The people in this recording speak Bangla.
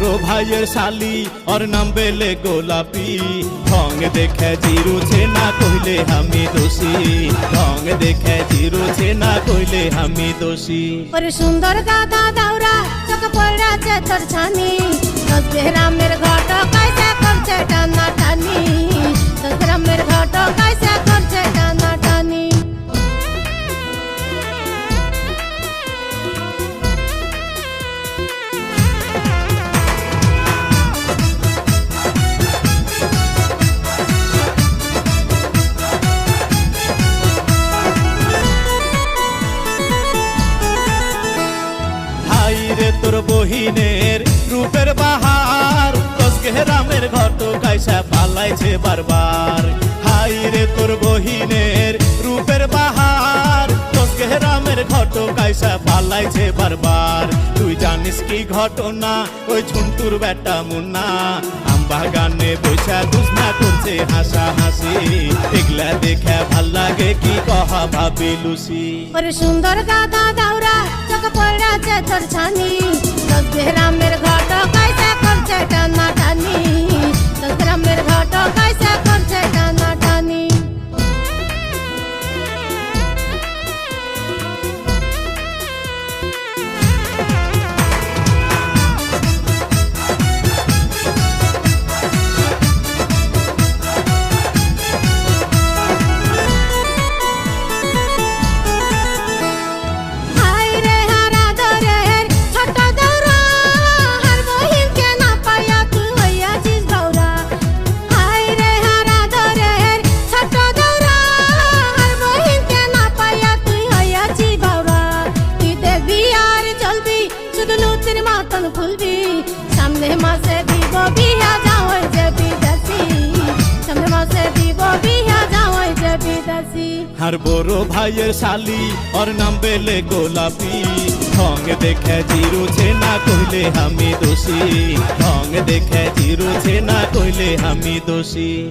বড় ভাইয়ের শালি, ওর নাম বেলে গোলাপি। ঢং দেখে জিরুছে না কইলে আমি দোষী। ঢং দেখে জিরুছে না কইলে আমি দোষী। ওরে সুন্দর গাদা দাউরা, চোখ পড়াছে তোর ছানি রামের গ্রামের তোর বহিনের রূপের বাহার। ঘর ঘট কাইসা পালাইছে বারবার। হাই রে তোর বহিনের রূপের বাহার। ঘর ঘট কাইসা পালাইছে বারবার। জানিস কি ঘটনা? ওই ঝুন্টুর বেটা মুন্না। বাগানে বৈশা দুষ্ণা করছে হাসা হাসি এগুলা দেখে ভালো লাগে, কি কহা ভাবি লুসি ওরে সুন্দর গাদা দাউরা, চোখ পড়া চেতর ছানি রামের গ্রামের আর বড় ভাইয়ের শালি, ওর নাম বেলে গোলাপি। ঢং দেখে জিরুছে না কইলে আমি দোষী। ঢং দেখে জিরুছে না কইলে আমি দোষী।